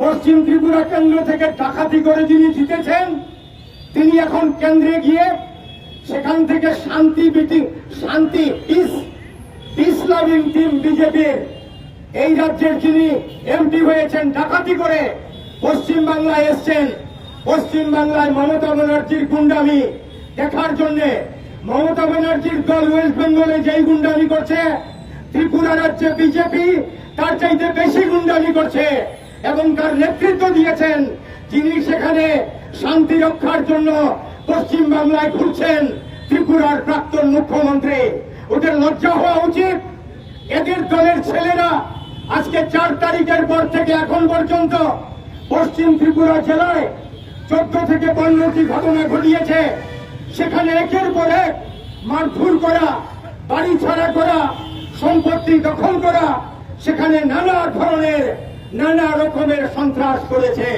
পশ্চিম ত্রিপুরা কেন্দ্র থেকে ডাকাতি করে যিনি জিতেছেন, তিনি এখন কেন্দ্রে গিয়ে সেখান থেকে শান্তি মিটিং, শান্তি পিস টিম বিজেপির, এই রাজ্যের যিনি এমপি হয়েছেন, ডাকাতি করে পশ্চিম বাংলায় এসছেন। পশ্চিম বাংলায় মমতা ব্যানার্জির গুন্ডামি দেখার জন্য মমতা ব্যানার্জির দল ওয়েস্ট বেঙ্গলে যেই গুন্ডামি করছে, ত্রিপুরা রাজ্যে বিজেপি তার চাইতে বেশি গুন্ডামি করছে। এবং তার নেতৃত্ব দিয়েছেন যিনি সেখানে শান্তি রক্ষার জন্য পশ্চিম বাংলায় ঘুরছেন ত্রিপুরার প্রাক্তন মুখ্যমন্ত্রী। ওদের লজ্জা হওয়া উচিত। এদের দলের ছেলেরা আজকে চার তারিখের পর থেকে এখন পর্যন্ত পশ্চিম ত্রিপুরা জেলায় চোদ্দ থেকে পনেরোটি ঘটনা ঘটিয়েছে। সেখানে একের পর এক মারধুর করা, বাড়ি ছাড়া করা, সম্পত্তি দখল করা, সেখানে নানা ধরনের নানা রকমের সন্ত্রাস করেছে।